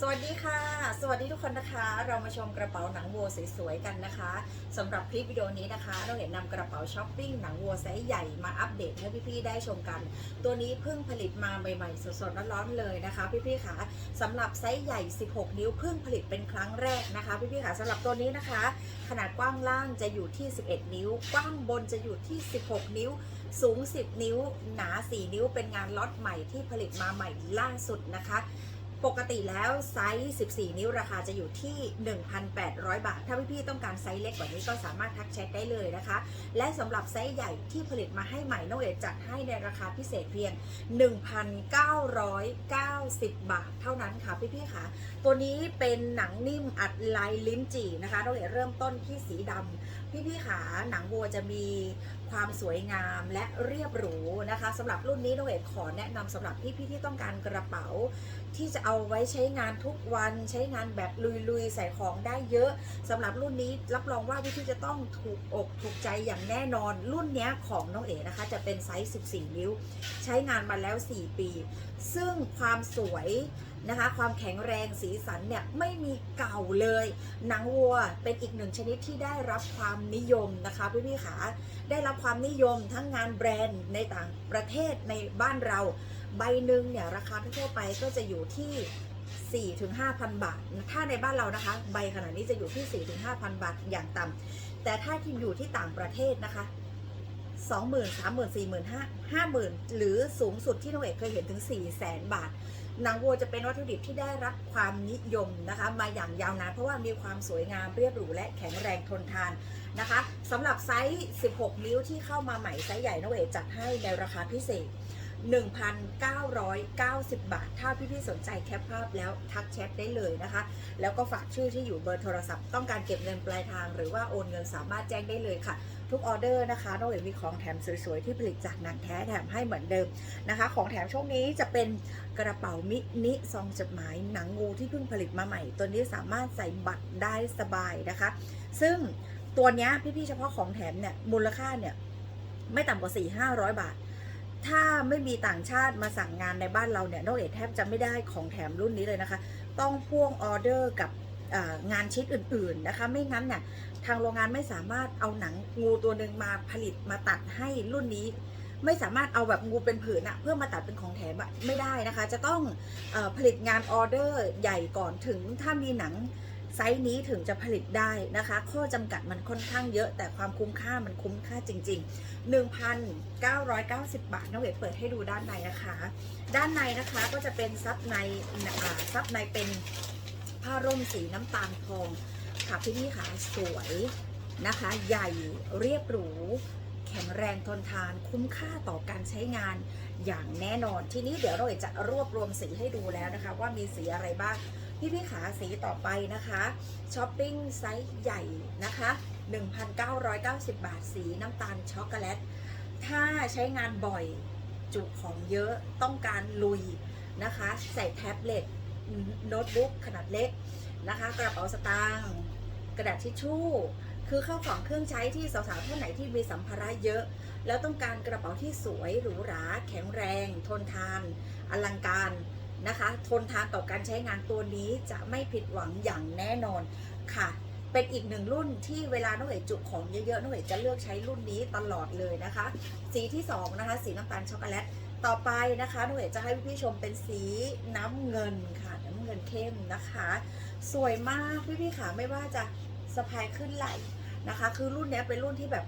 สวัสดีค่ะ สวัสดีทุกคนนะคะ เรามาชมกระเป๋าหนังวัวสวยๆกันนะคะสำหรับคลิปวิดีโอนี้นะคะ เราเห็นนำกระเป๋าช้อปปิ้งหนังวัวไซส์ใหญ่มาอัปเดตให้พี่ๆได้ชมกัน ตัวนี้เพิ่งผลิตมาใหม่ๆสดๆร้อนๆเลยนะคะ พี่ๆค่ะสำหรับไซส์ใหญ่ 16 นิ้วเพิ่งผลิตเป็นครั้งแรกนะคะ พี่ๆค่ะสำหรับตัวนี้นะคะ ขนาดกว้างล่างจะอยู่ที่ 11 นิ้ว กว้างบนจะอยู่ที่ 16 นิ้ว สูง 10 นิ้ว หนา 4 นิ้ว เป็นงานล็อตใหม่ที่ผลิตมาใหม่ล่าสุดนะคะ ปกติแล้วไซส์ 14 นิ้วราคาจะอยู่ที่ 1,800 บาท ถ้าพี่ๆต้องการไซส์เล็กกว่านี้ก็สามารถทักแชทได้เลยนะคะ และสำหรับไซส์ใหญ่ที่ผลิตมาให้ใหม่น้องเอ๋จัดให้ในราคาพิเศษเพียง 1,990 บาท เท่านั้นค่ะพี่ๆค่ะ ตัวนี้เป็นหนังนิ่มอัดลายลิ้นจี่นะคะน้องเอ๋เริ่มต้นที่สีดำพี่ๆค่ะหนังวัวจะมี ความสวยงามและเรียบหรูนะคะสำหรับรุ่นนี้น้องเอ๋ขอแนะนำสำหรับพี่ๆที่ต้องการกระเป๋า ที่จะเอาไว้ใช้งานทุกวัน ใช้งานแบบลุยๆ ใส่ของได้เยอะสำหรับรุ่นนี้รับรองว่าพี่ๆจะต้องถูกอกถูกใจอย่างแน่นอน รุ่นเนี้ยของน้องเอ๋นะคะ จะเป็นไซส์ 14 นิ้ว ใช้งานมาแล้ว 4 ปี ซึ่งความสวย นะคะ ความแข็งแรงสีสันเนี่ยไม่มีเก่าเลย หนังวัวเป็นอีกหนึ่งชนิดที่ได้รับความนิยมนะคะพี่ๆขาได้รับความนิยมทั้งงานแบรนด์ในต่างประเทศในบ้านเรา ใบหนึ่งเนี่ยราคาทั่วไปก็จะอยู่ที่4ถึง5,000 บาท ถ้าในบ้านเรานะคะ ใบขนาดนี้จะอยู่ที่4ถึง5,000 บาทอย่างต่ำ แต่ถ้าที่อยู่ที่ต่างประเทศนะคะ20,000 30,000 40,000 50,000 หรือสูงสุดที่น้องเอกเคยเห็นถึง 400,000 บาท หนังวัวจะเป็นวัตถุดิบที่ได้รับความนิยมนะคะมาอย่างยาวนานเพราะว่ามีความสวยงามเรียบหรูและแข็งแรงทนทานนะคะสำหรับไซส์ 16 นิ้วที่เข้ามาใหม่ไซส์ใหญ่นเอกจัดให้ในราคาพิเศษ 1,990 บาท ถ้าพี่ๆสนใจแคปภาพแล้วทักแชทได้เลยนะคะ แล้วก็ฝากชื่อที่อยู่เบอร์โทรศัพท์ต้องการเก็บเงินปลายทางหรือว่าโอนเงินสามารถแจ้งได้เลยค่ะ ทุกออเดอร์นะคะน้องเอ๋มีของแถมสวยๆ ที่ผลิตจากหนังแท้แถมให้เหมือนเดิมนะคะ ของแถมช่วงนี้จะเป็นกระเป๋ามินิซองจดหมายหนังงูที่เพิ่งผลิตมาใหม่ ตัวนี้สามารถใส่บัตรได้สบายนะคะ ซึ่งตัวนี้พี่ๆเฉพาะของแถมเนี่ยมูลค่าเนี่ยไม่ต่ำกว่า 4 500 บาท ถ้าไม่มีต่างชาติมาสั่งงานในบ้านเราเนี่ยนอกเอกแทบจะไม่ได้ของแถมรุ่นนี้เลยนะคะ ต้องพ่วงออเดอร์กับ งานชิ้นอื่น ๆนะคะ ไม่งั้นเนี่ยทางโรงงานไม่สามารถเอาหนังงูตัวหนึ่งมาผลิตมาตัดให้รุ่นนี้ ไม่สามารถเอาแบบงูเป็นผืนอะเพื่อมาตัดเป็นของแถมไม่ได้นะคะ จะต้องอผลิตงานออเดอร์ใหญ่ก่อนถึงถ้ามีหนังไซส์นี้ถึงจะผลิตได้นะคะ ข้อจำกัดมันค่อนข้างเยอะ แต่ความคุ้มค่ามันคุ้มค่าจริง ๆ 1,990 บาทน้องเวทเปิดให้ดูด้านในนะคะ ด้านในนะคะก็จะเป็นซับในซับในเป็น ผ้าร่มสีน้ำตาลทองค่ะพี่พี่ค่ะสวยนะคะ ใหญ่เรียบหรู แข็งแรงทนทานคุ้มค่าต่อการใช้งานอย่างแน่นอน ทีนี้เดี๋ยวเราจะรวบรวมสีให้ดูแล้วนะคะ ว่ามีสีอะไรบ้างพี่พี่ขาสีต่อไปนะคะช้อปปิ้งไซส์ใหญ่นะคะ 1,990 บาทสีน้ำตาลช็อกโกแลต ถ้าใช้งานบ่อยจุของเยอะต้องการลุยนะคะ ใส่แท็บเล็ต โน้ตบุ๊กขนาดเล็กนะคะ กระเป๋าสตางค์กระดาษทิชชู่ คือเข้าของเครื่องใช้ที่สาวๆท่านไหนที่มีสัมภาระเยอะ แล้วต้องการกระเป๋าที่สวยหรูหราแข็งแรง ทนทาน อลังการนะคะ ทนทานต่อการใช้งานตัวนี้จะไม่ผิดหวังอย่างแน่นอนค่ะเป็นอีกหนึ่งรุ่นที่เวลาน้องเอ๋จุของเยอะๆน้องเอ๋จะเลือกใช้รุ่นนี้ตลอดเลยนะคะ สีที่สองนะคะสีน้ำตาลช็อกโกแลต ต่อไปนะคะหนูองเอ๋จะให้พี่ๆชมเป็นสีน้ำเงินค่ะ น้ำเงินเข้มนะคะ สวยมากพี่ๆค่ะไม่ว่าจะสะพายขึ้นไหลนะคะ คือรุ่นนี้เป็นรุ่นที่แบบ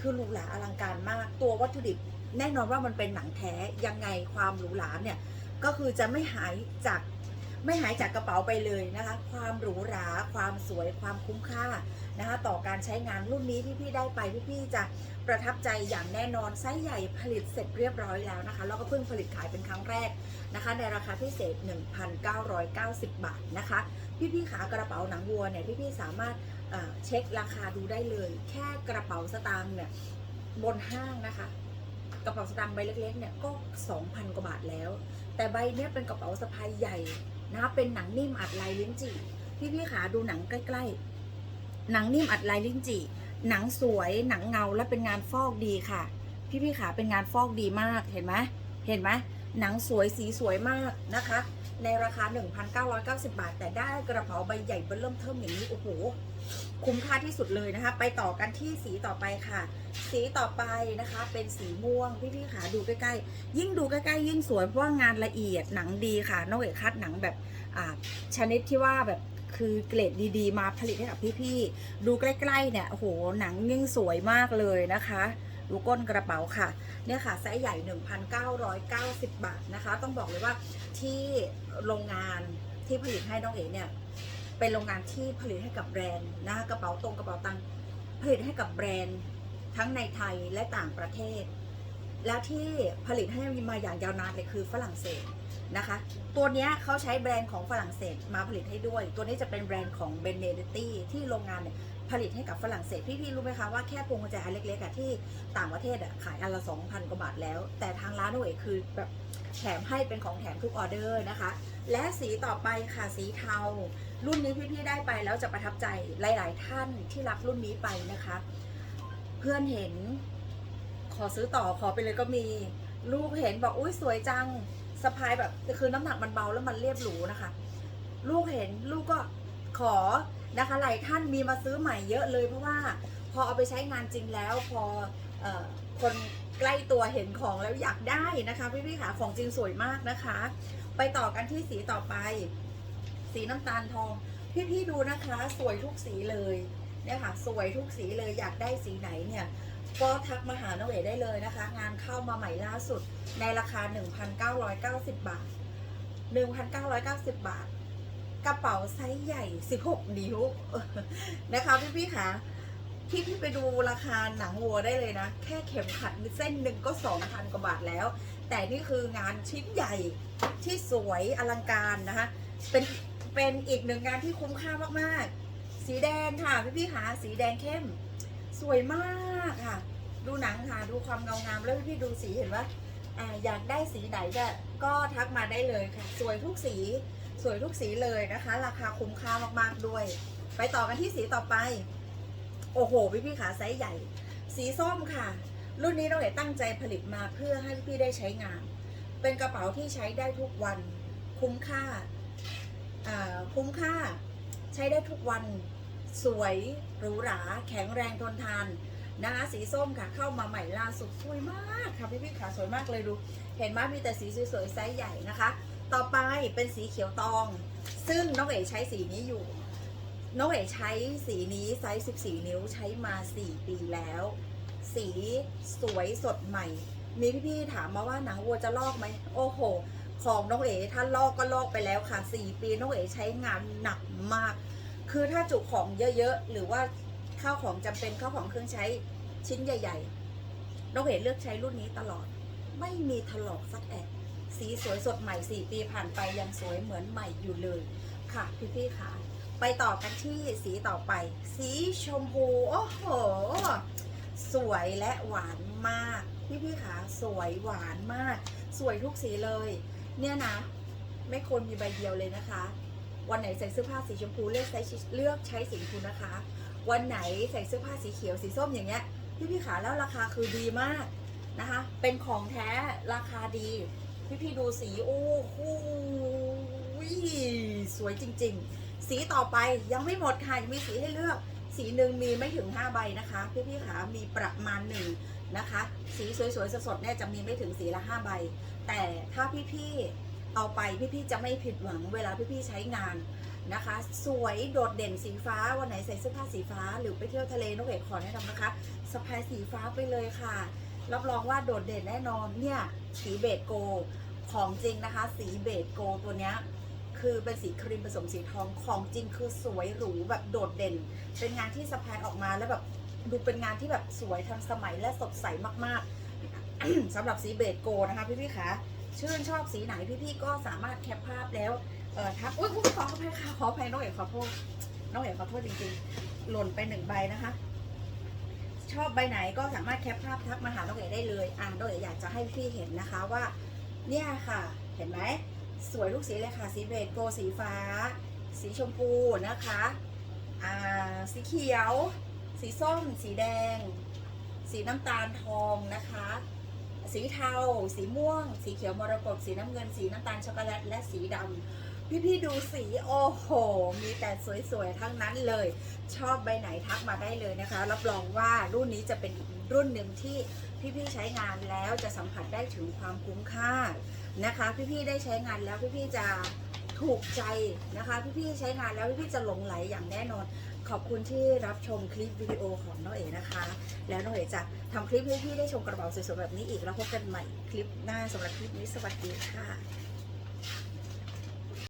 คือหรูหราอลังการมาก ตัววัตถุดิบ แน่นอนว่ามันเป็นหนังแท้ยังไงความหรูหราเนี่ยก็คือจะไม่หายจาก ไม่หายจากกระเป๋าไปเลยนะคะ ความหรูหรา ความสวย ความคุ้มค่านะคะ ต่อการใช้งานรุ่นนี้ที่พี่ได้ไปพี่ๆจะประทับใจอย่างแน่นอนไซส์ใหญ่ผลิตเสร็จเรียบร้อยแล้วนะคะ แล้วก็เพิ่งผลิตขายเป็นครั้งแรกนะคะ ในราคาพิเศษ 1,990 บาทนะคะ พี่ๆขากระเป๋าหนังวัวเนี่ยพี่ๆสามารถเเช็คราคาดูได้เลย แค่กระเป๋าสตางค์เนี่ยบนห้างนะคะกระเป๋าสตางค์ใบเล็กๆเนี่ยก็ 2,000 กว่าบาทแล้ว แต่ใบเนี้ยเป็นกระเป๋าสะพายใหญ่ นะคะเป็นหนังนิ่มอัดลายลิ้นจี่พี่ๆขาดูหนังใกล้ ๆ หนังนิ่มอัดลายลิ้นจี่หนังสวยหนังเงาและเป็นงานฟอกดีค่ะ พี่พี่ขาเป็นงานฟอกดีมากเห็นไหมเห็นไหมหนังสวยสีสวยมากนะคะ ในราคา 1,990 บาท แต่ได้กระเป๋าใบใหญ่เบิ่มเริ่มเทิมอย่างนี้โอ้โหคุ้มค่าที่สุดเลยนะคะ ไปต่อกันที่สีต่อไปค่ะ สีต่อไปนะคะ เป็นสีม่วงพี่ๆขาดูใกล้ๆ ยิ่งดูใกล้ๆ ยิ่งสวยเพราะงานละเอียดหนังดีค่ะน้องเอกคัดหนังแบบอาชนิดที่ว่าแบบคือเกรดดีๆ มาผลิตให้กับพี่ๆ ดูใกล้ๆเนี่ยโอ้โหหนังยิ่งสวยมากเลยนะคะ ดูก้นกระเป๋าค่ะ เนี่ยค่ะไซส์ใหญ่ 1,990 บาทนะคะ ต้องบอกเลยว่าที่โรงงานที่ผลิตให้น้องเอ๋เนี่ย เป็นโรงงานที่ผลิตให้กับแบรนด์นะคะกระเป๋าตรงกระเป๋าตังผลิตให้กับแบรนด์ทั้งในไทยและต่างประเทศ และที่ผลิตให้มาอย่างยาวนานเลยคือฝรั่งเศสนะคะ ตัวนี้เขาใช้แบรนด์ของฝรั่งเศสมาผลิตให้ด้วย ตัวนี้จะเป็นแบรนด์ของเบเนเดตี้ที่โรงงานเนี่ย ผลิตให้กับฝรั่งเศสพี่ๆรู้ไหมคะว่าแค่พวงกุญแจอันเล็กๆอะที่ต่างประเทศอะขายอันละ 2,000 กว่าบาทแล้ว แต่ทางร้านโอเอคือแบบแถมให้เป็นของแถมทุกออเดอร์นะคะ และสีต่อไปค่ะสีเทา รุ่นนี้พี่ๆได้ไปแล้วจะประทับใจหลาย ๆ ท่านที่รับรุ่นนี้ไปนะคะ เพื่อนเห็นขอซื้อต่อขอไปเลยก็มี ลูกเห็นบอกอุ้ยสวยจังสะพายแบบคือน้ำหนักมันเบาแล้วมันเรียบหรูนะคะ ลูกเห็นลูกก็ ขอนะคะหลายท่านมีมาซื้อใหม่เยอะเลย เพราะว่าพอเอาไปใช้งานจริงแล้วพอออคนใกล้ตัวเห็นของแล้วอยากได้นะคะพี่ๆค่ะของจริงสวยมากนะคะ ไปต่อกันที่สีต่อไป สีน้ำตาลทอง พี่ๆดูนะคะ สวยทุกสีเลยเนี่ยค่ะสวยทุกสีเลยอยากได้สีไหนเนี่ยก็ทักมาหาน้องเอ๋ได้เลยนะคะ งานเข้ามาใหม่ล่าสุดในราคา 1,990 บาท 1,990 บาท กระเป๋าไซส์ใหญ่ 16 นิ้วนะคะพี่ๆค่ะพี่พี่ไปดูราคาหนังวัวได้เลยนะ แค่เข็มขัดเส้นหนึ่งก็ 2,000 กว่าบาทแล้ว แต่นี่คืองานชิ้นใหญ่ที่สวยอลังการนะคะ เป็นเป็นอีกหนึ่งงานที่คุ้มค่ามากๆ สีแดงค่ะพี่พี่ค่ะสีแดงเข้ม สวยมากค่ะ ดูหนังค่ะ ดูความเงางามแล้วพี่พี่ดูสีเห็นว่า อยากได้สีไหนจะก็ทักมาได้เลยค่ะ สวยทุกสีสวยทุกสีเลยนะคะ ราคาคุ้มค่ามากๆด้วย ไปต่อกันที่สีต่อไป โอ้โห พี่พี่ขาไซส์ใหญ่ สีส้มค่ะ รุ่นนี้เราเอ๋ตั้งใจผลิตมาเพื่อให้พี่ได้ใช้งาน เป็นกระเป๋าที่ใช้ได้ทุกวัน คุ้มค่าคุ้มค่า ใช้ได้ทุกวัน สวยหรูหรา แข็งแรงทนทาน นะคะสีส้มค่ะเข้ามาใหม่ล่าสุดสวยมากค่ะพี่พี่ขาสวยมากเลยดูเห็นไหมมีแต่สีสวยๆไซส์ใหญ่นะคะ ต่อไปเป็นสีเขียวตอง ซึ่งน้องเอ๋ใช้สีนี้อยู่ น้องเอ๋ใช้สีนี้ไซส์14 นิ้วใช้มา 4 ปีแล้ว สีสวยสดใหม่ มีพี่ๆถามมาว่าหนังวัวจะลอกไหมโอ้โหของน้องเอ๋ถ้าลอกก็ลอกไปแล้วค่ะ 4 ปีน้องเอ๋ใช้งานหนักมาก คือถ้าจุของเยอะๆ หรือว่า ข้าวของจำเป็นข้าวของเครื่องใช้ชิ้นใหญ่ๆน้องเอ๋เลือกใช้รุ่นนี้ตลอด ไม่มีถลอกสักแอะสีสวยสดใหม่4ปีผ่านไปยังสวยเหมือนใหม่อยู่เลยค่ะพี่ๆค่ะ ไปต่อกันที่สีต่อไป สีชมพูโอ้โหสวยและหวานมากพี่พี่ๆคะสวยหวานมาก สวยทุกสีเลย เนี่ยนะ ไม่ควรมีใบเดียวเลยนะคะ วันไหนใส่เสื้อผ้าสีชมพูเลือกใช้เลือกใช้สีชมพูนะคะ วันไหนใส่เสื้อผ้าสีเขียวสีส้มอย่างเงี้ยพี่พี่ขาแล้วราคาคือดีมากนะคะ เป็นของแท้ราคาดี พี่พี่ดูสีโอ้โหสวยจริง ๆ สีต่อไปยังไม่หมดค่ะยังมีสีให้เลือก สีหนึ่งมีไม่ถึง 5 ใบนะคะ พี่พี่ขามีประมาณหนึ่งนะคะ สีสวยๆสดๆเนี่ยจะมีไม่ถึงสีละ 5 ใบ แต่ถ้าพี่ๆ เอาไปพี่ๆจะไม่ผิดหวังเวลาพี่ๆใช้งานนะคะ สวยโดดเด่นสีฟ้าวันไหนใส่เสื้อผ้าสีฟ้า หรือไปเที่ยวทะเลนกเอกขอแนะนำนะคะสะพายสีฟ้าไปเลยค่ะ รับรองว่าโดดเด่นแน่นอนเนี่ยสีเบจโกของจริงนะคะ สีเบจโกตัวเนี้ยคือเป็นสีครีมผสมสีทองของจริงคือสวยหรูแบบโดดเด่น เป็นงานที่สะพายออกมาแล้วแบบดูเป็นงานที่แบบสวยทันสมัยและสดใสมากๆสำหรับสีเบจโกนะคะพี่ๆคะ ชื่นชอบสีไหนพี่ๆก็สามารถแคปภาพแล้วเออทักอุ้ยขออภัยค่ะขออภัยน้องเอกขอโทษน้องเอกขอโทษจริงๆ หล่นไปหนึ่งใบนะคะ ชอบใบไหนก็สามารถแคปภาพทักมาหาน้องเอกได้เลยอ่าน้องเอกอยากจะให้พี่เห็นนะคะว่า เนี่ยค่ะเห็นไหมสวยทุกสีเลยค่ะ สีเบจโกสีฟ้า สีชมพูนะคะอ่าสีเขียว สีส้ม สีแดง สีน้ำตาลทองนะคะ สีเทา สีม่วง สีเขียวมรกตสีน้ำเงิน สีน้ำตาลช็อกโกแลต และสีดำพี่ๆดูสีโอ้โห มีแต่สวยๆ ทั้งนั้นเลย ชอบใบไหนทักมาได้เลยนะคะ รับรองว่ารุ่นนี้จะเป็นอีกรุ่นหนึ่งที่พี่ๆใช้งานแล้วจะสัมผัสได้ถึงความคุ้มค่านะคะ พี่ๆได้ใช้งานแล้วพี่ๆจะถูกใจนะคะ พี่ๆใช้งานแล้วพี่ๆจะหลงไหลอย่างแน่นอน ขอบคุณที่รับชมคลิปวิดีโอของน้องเอ๋นะคะ แล้วน้องเอ๋จะทำคลิปให้พี่ได้ชมกระเป๋าสวยๆแบบนี้อีก แล้วพบกันใหม่คลิปหน้าสำหรับคลิปนี้สวัสดีค่ะ